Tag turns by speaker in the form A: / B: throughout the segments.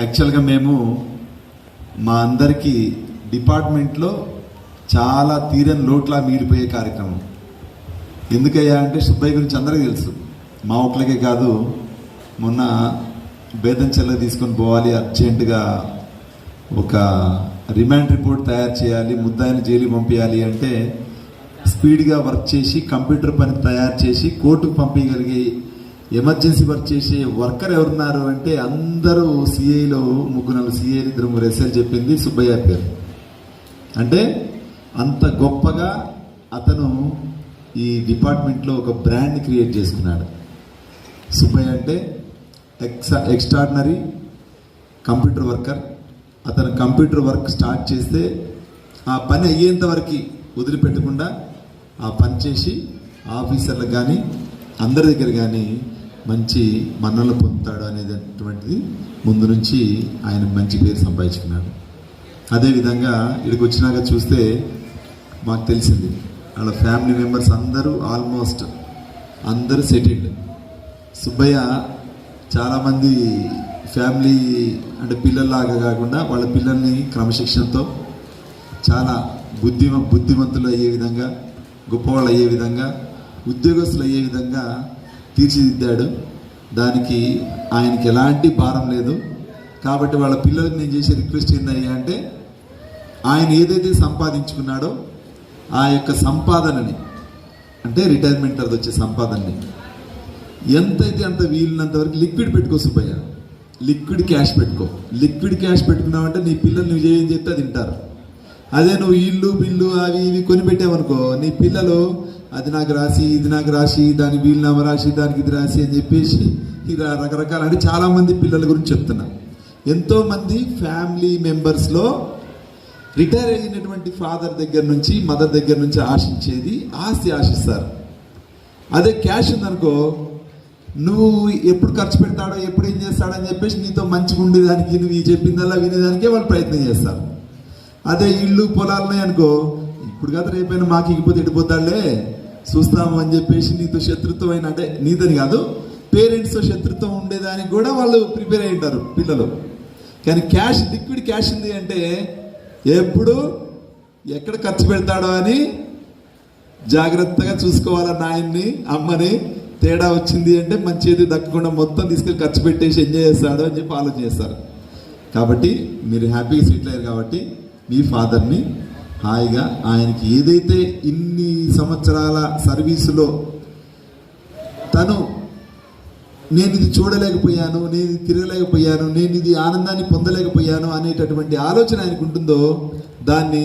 A: యాక్చువల్గా మేము మా అందరికీ డిపార్ట్మెంట్లో చాలా తీరని లోట్లా మిగిలిపోయే కార్యక్రమం. ఎందుకయ్యా అంటే సుబ్బయ్య గురించి అందరికీ తెలుసు. మా ఒక్కలకే కాదు మొన్న బేదంచెల్ల తీసుకొని పోవాలి అర్జెంటుగా ఒక రిమాండ్ రిపోర్ట్ తయారు చేయాలి ముద్దాయిని జైలు పంపించాలి అంటే స్పీడ్గా వర్క్ చేసి కంప్యూటర్ పని తయారు చేసి కోర్టుకు పంపించగలిగే ఎమర్జెన్సీ వర్క్ చేసే వర్కర్ ఎవరున్నారు అంటే అందరూ సిఐలో ముగ్గురు నాలుగు సిఐలు ఇద్దరు ముగ్గురు ఎస్ఐలు చెప్పింది సుబ్బయ్య పేరు. అంటే అంత గొప్పగా అతను ఈ డిపార్ట్మెంట్లో ఒక బ్రాండ్ క్రియేట్ చేసుకున్నాడు. సుబ్బయ్య అంటే ఎక్సా ఎక్స్ట్రాడినరీ కంప్యూటర్ వర్కర్ అతను కంప్యూటర్ వర్క్ స్టార్ట్ చేస్తే ఆ పని అయ్యేంత వరకు వదిలిపెట్టకుండా ఆ పని చేసి ఆఫీసర్లకు కానీ అందరి దగ్గర కానీ మంచి మన్నలు పొందుతాడు అనేటటువంటిది ముందు నుంచి ఆయన మంచి పేరు సంపాదించుకున్నాడు. అదేవిధంగా ఇక్కడికి వచ్చినాక చూస్తే మాకు తెలిసింది వాళ్ళ ఫ్యామిలీ మెంబర్స్ అందరూ ఆల్మోస్ట్ అందరూ సెటిల్డ్. సుబ్బయ్య చాలామంది ఫ్యామిలీ అంటే పిల్లల్లాగా కాకుండా వాళ్ళ పిల్లల్ని క్రమశిక్షణతో చాలా బుద్ధిమ బుద్ధిమంతులు అయ్యే విధంగా గొప్పవాళ్ళు అయ్యే విధంగా ఉద్యోగస్తులు అయ్యే విధంగా తీర్చిదిద్దాడు. దానికి ఆయనకి ఎలాంటి భారం లేదు. కాబట్టి వాళ్ళ పిల్లలకు నేను చేసే రిక్వెస్ట్ ఏందయ్యా అంటే ఆయన ఏదైతే సంపాదించుకున్నాడో ఆ యొక్క సంపాదనని అంటే రిటైర్మెంట్ తర్వాత వచ్చే సంపాదనని ఎంతైతే అంత వీలున్నంత వరకు లిక్విడ్ పెట్టుకో సుబ్బయ్య. లిక్విడ్ క్యాష్ పెట్టుకో. లిక్విడ్ క్యాష్ పెట్టుకున్నావంటే నీ పిల్లలు నువ్వు ఏం చెప్తే తింటారు. అదే నువ్వు ఇల్లు బిల్లు అవి ఇవి కొనిపెట్టావనుకో నీ పిల్లలు అది నాకు రాసి ఇది నాకు రాసి దాని వీలునామా రాసి దానికి ఇది రాసి అని చెప్పేసి ఇలా రకరకాల అంటే చాలామంది పిల్లల గురించి చెప్తున్నా. ఎంతోమంది ఫ్యామిలీ మెంబర్స్లో రిటైర్ అయినటువంటి ఫాదర్ దగ్గర నుంచి మదర్ దగ్గర నుంచి ఆశించేది ఆస్తి ఆశిస్తారు. అదే క్యాష్ ఉందనుకో నువ్వు ఎప్పుడు ఖర్చు పెడతాడో ఎప్పుడు ఏం చేస్తాడో అని చెప్పేసి నీతో మంచిగా ఉండేదానికి నువ్వు ఈ చెప్పిందల్లా వినేదానికే వాళ్ళు ప్రయత్నం చేస్తారు. అదే ఇల్లు పొలాలున్నాయి అనుకో ఇప్పుడు కదా రేపైనా మాకు ఇగిపోతే ఇడిపోతాడులే చూస్తాము అని చెప్పేసి నీతో శత్రుత్వం అయిన అంటే నీతని కాదు పేరెంట్స్తో శత్రుత్వం ఉండేదానికి కూడా వాళ్ళు ప్రిపేర్ అయి ఉంటారు పిల్లలు. కానీ క్యాష్ లిక్విడ్ క్యాష్ ఉంది అంటే ఎప్పుడు ఎక్కడ ఖర్చు పెడతాడో అని జాగ్రత్తగా చూసుకోవాలి నాయన్ని అమ్మని. తేడా వచ్చింది అంటే మంచి ఏది దక్కకుండా మొత్తం తీసుకెళ్ళి ఖర్చు పెట్టేసి ఎంజాయ్ చేస్తాడు అని చెప్పి ఆలోచన చేస్తారు. కాబట్టి మీరు హ్యాపీగా సెటిల్ అయ్యారు కాబట్టి మీ ఫాదర్ని హాయిగా ఆయనకి ఏదైతే ఇన్ని సంవత్సరాల సర్వీసులో తను నేను ఇది చూడలేకపోయాను నేను ఇది తిరగలేకపోయాను నేను ఇది ఆనందాన్ని పొందలేకపోయాను అనేటటువంటి ఆలోచన ఆయనకు ఉంటుందో దాన్ని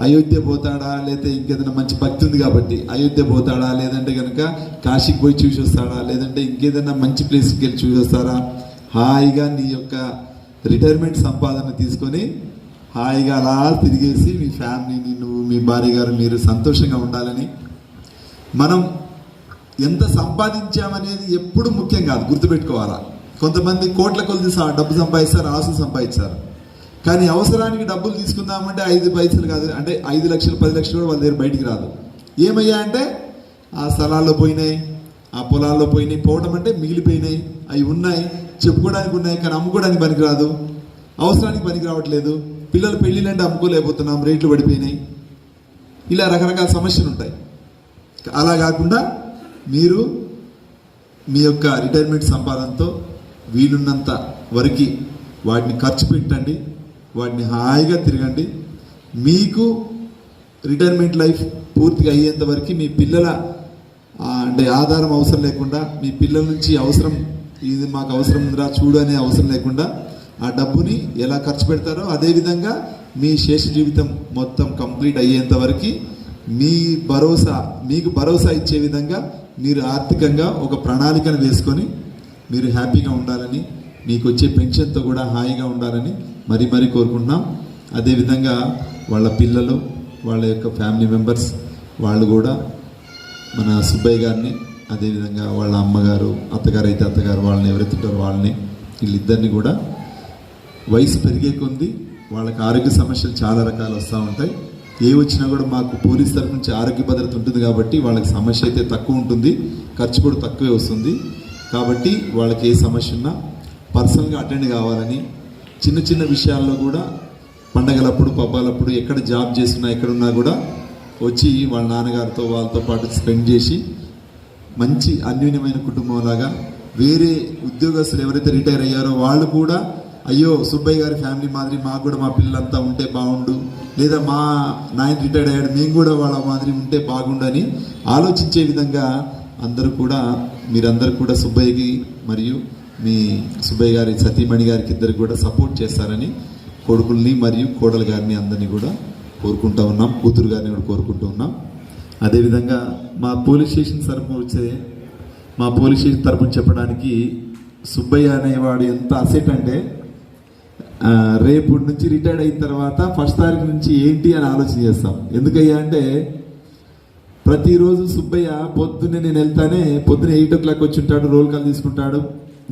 A: అయోధ్య పోతాడా లేదా ఇంకేదైనా మంచి భక్తి ఉంది కాబట్టి అయోధ్య పోతాడా లేదంటే కనుక కాశీకి పోయి చూసి వస్తాడా లేదంటే ఇంకేదైనా మంచి ప్లేస్కి వెళ్ళి చూసి వస్తారా? హాయిగా నీ యొక్క రిటైర్మెంట్ సంపాదన తీసుకొని హాయిగా అలా తిరిగేసి మీ ఫ్యామిలీని నువ్వు మీ భార్య గారు మీరు సంతోషంగా ఉండాలని. మనం ఎంత సంపాదించామనేది ఎప్పుడు ముఖ్యం కాదు గుర్తుపెట్టుకోవాలా? కొంతమంది కోట్ల కొలిది డబ్బు సంపాదిస్తారు ఆస్తులు సంపాదిస్తారు. కానీ అవసరానికి డబ్బులు తీసుకుందామంటే ఐదు పైసలు కాదు అంటే ఐదు లక్షలు పది లక్షలు కూడా వాళ్ళ దగ్గర బయటికి రాదు. ఏమయ్యా అంటే ఆ స్థలాల్లో పోయినాయి ఆ పొలాల్లో పోయినాయి పోవడం అంటే మిగిలిపోయినాయి అవి ఉన్నాయి చెప్పుకోవడానికి ఉన్నాయి కానీ అమ్ముకోవడానికి పనికిరాదు అవసరానికి పనికి రావట్లేదు. పిల్లలు పెళ్ళిళ్ళంటే అమ్ముకోలేకపోతున్నాం రేట్లు పడిపోయినాయి. ఇలా రకరకాల సమస్యలు ఉంటాయి. అలా కాకుండా మీరు మీ యొక్క రిటైర్మెంట్ సంపాదనతో వీలున్నంత వరకు వాటిని ఖర్చు పెట్టండి వాటిని హాయిగా తిరగండి. మీకు రిటైర్మెంట్ లైఫ్ పూర్తిగా అయ్యేంత వరకు మీ పిల్లల అంటే ఆధారం అవసరం లేకుండా మీ పిల్లల నుంచి అవసరం ఇది మాకు అవసరం ఉందిరా చూడు అనే అవసరం లేకుండా ఆ డబ్బుని ఎలా ఖర్చు పెడతారో అదేవిధంగా మీ శేష జీవితం మొత్తం కంప్లీట్ అయ్యేంత వరకు మీ భరోసా మీకు భరోసా ఇచ్చే విధంగా మీరు ఆర్థికంగా ఒక ప్రణాళికను వేసుకొని మీరు హ్యాపీగా ఉండాలని మీకు వచ్చే పెన్షన్తో కూడా హాయిగా ఉండాలని మరీ మరీ కోరుకుంటున్నాం. అదేవిధంగా వాళ్ళ పిల్లలు వాళ్ళ యొక్క ఫ్యామిలీ మెంబర్స్ వాళ్ళు కూడా మన సుబ్బయ్య గారిని అదేవిధంగా వాళ్ళ అమ్మగారు అత్తగారు అయితే అత్తగారు వాళ్ళని ఎవరైతే ఉంటారో వాళ్ళని వీళ్ళిద్దరిని కూడా వయసు పెరిగే కొంది వాళ్ళకి ఆరోగ్య సమస్యలు చాలా రకాలు వస్తూ ఉంటాయి. ఏ వచ్చినా కూడా మాకు పోలీస్ తరఫు నుంచి ఆరోగ్య భద్రత ఉంటుంది కాబట్టి వాళ్ళకి సమస్య అయితే తక్కువ ఉంటుంది. ఖర్చు కూడా తక్కువే వస్తుంది. కాబట్టి వాళ్ళకి ఏ సమస్య ఉన్నా పర్సనల్గా అటెండ్ కావాలని చిన్న చిన్న విషయాల్లో కూడా పండగలప్పుడు పబ్బాలప్పుడు ఎక్కడ జాబ్ చేస్తున్నా ఎక్కడున్నా కూడా వచ్చి వాళ్ళ నాన్నగారితో వాళ్ళతో పాటు స్పెండ్ చేసి మంచి అన్యూన్యమైన కుటుంబంలాగా వేరే ఉద్యోగస్తులు ఎవరైతే రిటైర్ అయ్యారో వాళ్ళు కూడా అయ్యో సుబ్బయ్య గారి ఫ్యామిలీ మాదిరి మాకు కూడా మా పిల్లలంతా ఉంటే బాగుండు. లేదా మా నాయన రిటైర్డ్ అయ్యాడు మేము కూడా వాళ్ళ మాదిరి ఉంటే బాగుండని ఆలోచించే విధంగా అందరూ కూడా మీరందరూ కూడా సుబ్బయ్యకి మరియు మీ సుబ్బయ్య గారి సతీమణి గారికి ఇద్దరికి కూడా సపోర్ట్ చేస్తారని కొడుకుల్ని మరియు కోడలు గారిని అందరినీ కూడా కోరుకుంటూ ఉన్నాం కూతురు గారిని కూడా కోరుకుంటూ ఉన్నాం. అదేవిధంగా మా పోలీస్ స్టేషన్ తరపున వచ్చే మా పోలీస్ స్టేషన్ తరఫున చెప్పడానికి సుబ్బయ్య అనేవాడు ఎంత అసెట్ అంటే రేపు నుంచి రిటైర్డ్ అయిన తర్వాత ఫస్ట్ తారీఖు నుంచి ఏంటి అని ఆలోచన చేస్తాం. ఎందుకయ్యా అంటే ప్రతిరోజు సుబ్బయ్య పొద్దున్నే నేను వెళ్తానే పొద్దున్న ఎయిట్ ఓ క్లాక్ వచ్చి ఉంటాడు రోల్ కాల్ తీసుకుంటాడు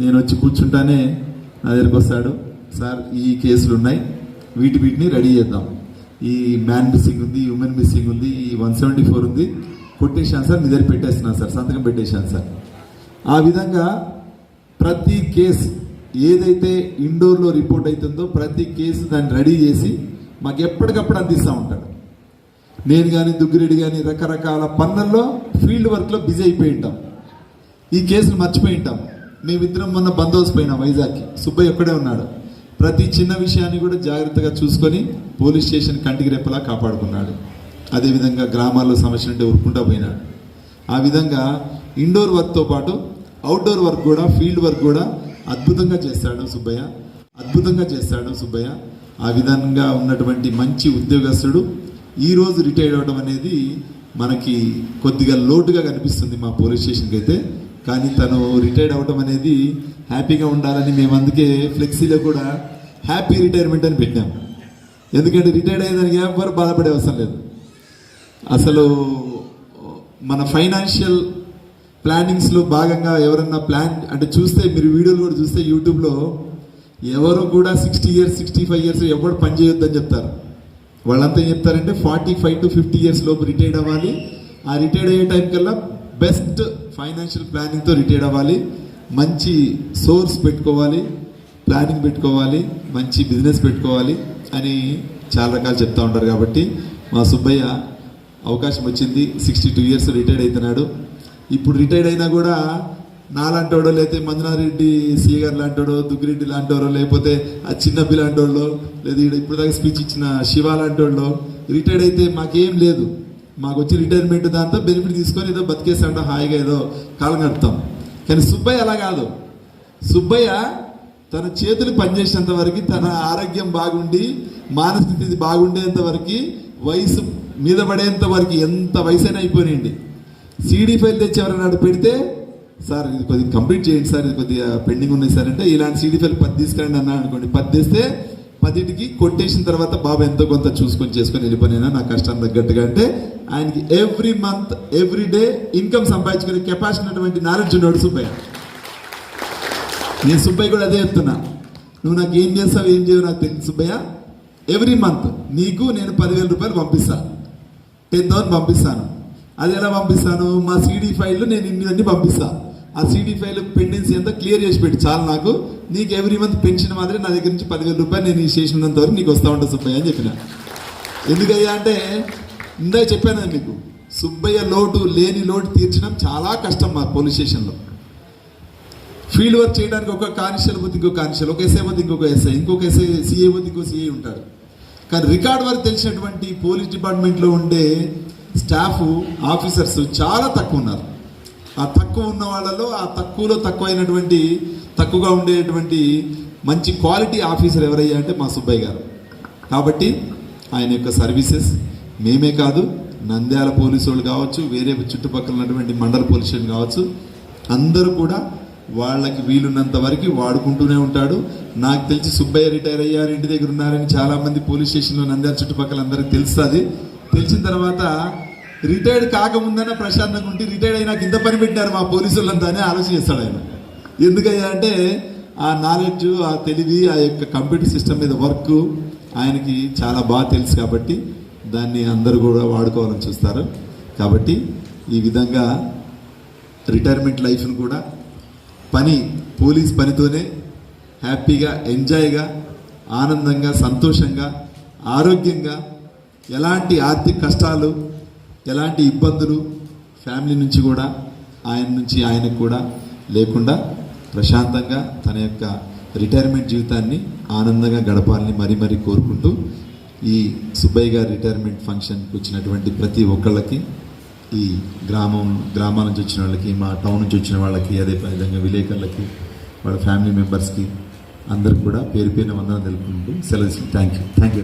A: నేను వచ్చి కూర్చుంటానే నా దగ్గరికి వస్తాడు. సార్ ఈ కేసులు ఉన్నాయి వీటి వీటిని రెడీ చేద్దాం. ఈ మ్యాన్ మిస్సింగ్ ఉంది ఉమెన్ మిస్సింగ్ ఉంది ఈ వన్ సెవెంటీ ఫోర్ ఉంది. కొట్టేశాను సార్ మీ దగ్గర పెట్టేస్తున్నాను సార్ సంతకం పెట్టేశాను సార్. ఆ విధంగా ప్రతి కేసు ఏదైతే ఇండోర్లో రిపోర్ట్ అవుతుందో ప్రతి కేసు దాన్ని రెడీ చేసి మాకు ఎప్పటికప్పుడు అందిస్తూ ఉంటాడు. నేను కానీ దుగ్గిరెడ్డి కానీ రకరకాల పనుల్లో ఫీల్డ్ వర్క్లో బిజీ అయిపోయి ఉంటాం. ఈ కేసులు మర్చిపోయి ఉంటాం. మేమిద్దరం మొన్న బందోబస్తు పోయినాం వైజాగ్కి. సుబ్బయ్య ఒక్కడే ఉన్నాడు. ప్రతి చిన్న విషయాన్ని కూడా జాగ్రత్తగా చూసుకొని పోలీస్ స్టేషన్ కంటికి రెప్పలా కాపాడుకున్నాడు. అదేవిధంగా గ్రామాల్లో సమస్యలు ఉంటే ఉరుకుంటా పోయినాడు. ఆ విధంగా ఇండోర్ వర్క్తో పాటు అవుట్డోర్ వర్క్ కూడా ఫీల్డ్ వర్క్ కూడా అద్భుతంగా చేస్తాడు సుబ్బయ్య. అద్భుతంగా చేస్తాడు సుబ్బయ్య. ఆ విధంగా ఉన్నటువంటి మంచి ఉద్యోగస్తుడు ఈరోజు రిటైర్డ్ రిటైర్ అవడం అనేది మనకి కొద్దిగా లోటుగా కనిపిస్తుంది మా పోలీస్ స్టేషన్కి అయితే. కానీ తను రిటైర్డ్ అవడం అనేది హ్యాపీగా ఉండాలని మేము అందుకే ఫ్లెక్సీలో కూడా హ్యాపీ రిటైర్మెంట్ అని పెట్టాం ఎందుకంటే రిటైర్డ్ అయ్యేదానికి ఎవరు బాధపడే అవసరం లేదు. అసలు మన ఫైనాన్షియల్ ప్లానింగ్స్లో భాగంగా ఎవరన్నా ప్లాన్ అంటే చూస్తే మీరు వీడియోలు కూడా చూస్తే యూట్యూబ్లో ఎవరు కూడా sixty years sixty five years ఎవరు పని చేయొద్దని చెప్తారు. వాళ్ళంతా ఏం చెప్తారంటే forty five to fifty years లోపు రిటైర్డ్ అవ్వాలి. ఆ రిటైర్డ్ అయ్యే టైం కల్లా బెస్ట్ ఫైనాన్షియల్ ప్లానింగ్తో రిటైర్డ్ అవ్వాలి. మంచి సోర్స్ పెట్టుకోవాలి ప్లానింగ్ పెట్టుకోవాలి మంచి బిజినెస్ పెట్టుకోవాలి అని చాలా రకాలు చెప్తా ఉంటారు కాబట్టి మా సుబ్బయ్య అవకాశం వచ్చింది. సిక్స్టీ టూ ఇయర్స్ రిటైర్డ్ అవుతున్నాడు. ఇప్పుడు రిటైర్డ్ అయినా కూడా నాలాంటోడో లేకపోతే మంజునారెడ్డి సీగర్ సీఏ గారు లాంటోడో దుగ్గిరెడ్డి లాంటోడో లేకపోతే ఆ చిన్న లాంటోళ్ళు లేదా ఇప్పుడు దాకా స్పీచ్ ఇచ్చిన శివ లాంటోళ్ళు రిటైర్డ్ అయితే మాకేం లేదు. మాకు వచ్చి రిటైర్మెంట్ దాంతో బెనిఫిట్ తీసుకొని ఏదో బతికేసాడో హాయిగా ఏదో కాలం గడుపుతాం. కానీ సుబ్బయ్య అలా కాదు. సుబ్బయ్య తన చేతులు పనిచేసేంత వరకు తన ఆరోగ్యం బాగుండి మానసిక స్థితి బాగుండేంత వరకు వయసు మీద పడేంత వరకు ఎంత వయసు అయినా అయిపోయినండి సీడీ ఫైల్ తెచ్చి ఎవరైనా పెడితే సార్ ఇది కొద్దిగా కంప్లీట్ చేయండి సార్ ఇది కొద్దిగా పెండింగ్ ఉన్నాయి సార్ అంటే ఇలాంటి సీడీ ఫైల్ పది తీసుకురండి అన్నా అనుకోండి. పది తెస్తే పదిటికి కొట్టేసిన తర్వాత బాబు ఎంతో కొంత చూసుకొని చేసుకొని వెళ్ళిపోయినా నా కష్టం తగ్గట్టుగా అంటే ఆయనకి every month every day income సంపాదించుకునే కెపాసిటీ ఉన్నటువంటి నాలెడ్జ్ ఉన్నాడు సుబ్బయ్య. నేను సుబ్బయ్య కూడా అదే చెప్తున్నా. నువ్వు నాకు ఏం చేస్తావు ఏం చేయవు నాకు తెలియదు సుబ్బయ్య. ఎవ్రీ మంత్ నీకు నేను పదివేల రూపాయలు పంపిస్తాను టెన్ థౌసండ్ పంపిస్తాను. అది ఎలా పంపిస్తాను? మా సీడీ ఫైల్ నేను ఇన్ని పంపిస్తాను ఆ సీడీ ఫైల్ పెండెన్సీ అంతా క్లియర్ చేసి పెట్టి చాలు నాకు. నీకు ఎవ్రీ మంత్ పెన్షన్ మాదిరి నా దగ్గర నుంచి పదివేల రూపాయలు నేను ఈ స్టేషన్ ఉన్నంత వరకు నీకు వస్తా ఉంటా సుబ్బయ్య అని చెప్పిన. ఎందుకయ్యా అంటే ఇందాక చెప్పాను నీకు మీకు సుబ్బయ్య లోటు లేని లోటు తీర్చడం చాలా కష్టం మా పోలీస్ స్టేషన్లో. ఫీల్డ్ వర్క్ చేయడానికి ఒక కానిస్టేబుల్ పోతే ఇంకో కానిస్టేబుల్ ఒక ఎస్ఐ పోతే ఇంకొక ఎస్ఐ ఇంకొక ఎస్ఐ సిఏ పోతే ఇంకో సిఏ ఉంటాడు. కానీ రికార్డ్ వర్క్ తెలిసినటువంటి పోలీస్ డిపార్ట్మెంట్లో ఉండే స్టాఫ్ ఆఫీసర్స్ చాలా తక్కువ ఉన్నారు. ఆ తక్కువ ఉన్న వాళ్ళలో ఆ తక్కువలో తక్కువైనటువంటి తక్కువగా ఉండేటువంటి మంచి క్వాలిటీ ఆఫీసర్ ఎవరయ్యా అంటే మా సుబ్బయ్య గారు. కాబట్టి ఆయన యొక్క సర్వీసెస్ మేమే కాదు నంద్యాల పోలీసు వాళ్ళు కావచ్చు వేరే చుట్టుపక్కల ఉన్నటువంటి మండల పోలీస్ స్టేషన్ కావచ్చు అందరూ కూడా వాళ్ళకి వీలున్నంత వరకు వాడుకుంటూనే ఉంటాడు. నాకు తెలిసి సుబ్బయ్య రిటైర్ అయ్యారు ఇంటి దగ్గర ఉన్నారని చాలామంది పోలీస్ స్టేషన్లో నంద్యాల చుట్టుపక్కల అందరికీ తెలుస్తుంది. తెలిసిన తర్వాత రిటైర్డ్ కాకముందనే ప్రశాంతంగా ఉంటే రిటైర్డ్ అయినాక ఇంత పని పెట్టారు మా పోలీసులంతా అని ఆలోచన చేస్తాడు ఆయన. ఎందుకయ్యా అంటే ఆ నాలెడ్జ్ ఆ తెలివి ఆ యొక్క కంప్యూటర్ సిస్టమ్ మీద వర్క్ ఆయనకి చాలా బాగా తెలుసు కాబట్టి దాన్ని అందరూ కూడా వాడుకోవాలని చూస్తారు. కాబట్టి ఈ విధంగా రిటైర్మెంట్ లైఫ్ను కూడా పని పోలీస్ పనితోనే హ్యాపీగా ఎంజాయ్గా ఆనందంగా సంతోషంగా ఆరోగ్యంగా ఎలాంటి ఆర్థిక కష్టాలు ఎలాంటి ఇబ్బందులు ఫ్యామిలీ నుంచి కూడా ఆయన నుంచి ఆయనకు కూడా లేకుండా ప్రశాంతంగా తన యొక్క రిటైర్మెంట్ జీవితాన్ని ఆనందంగా గడపాలని మరీ మరీ కోరుకుంటూ ఈ సుబ్బయ్య గారి రిటైర్మెంట్ ఫంక్షన్కి వచ్చినటువంటి ప్రతి ఒక్కళ్ళకి ఈ గ్రామం గ్రామాల నుంచి వచ్చిన వాళ్ళకి మా టౌన్ నుంచి వచ్చిన వాళ్ళకి అదే విధంగా విలేకరులకి వాళ్ళ ఫ్యామిలీ మెంబర్స్కి అందరికి కూడా పేరు పేరున వందనం తెలుపుకుంటూ సెలవు థ్యాంక్ యూ. Thank you.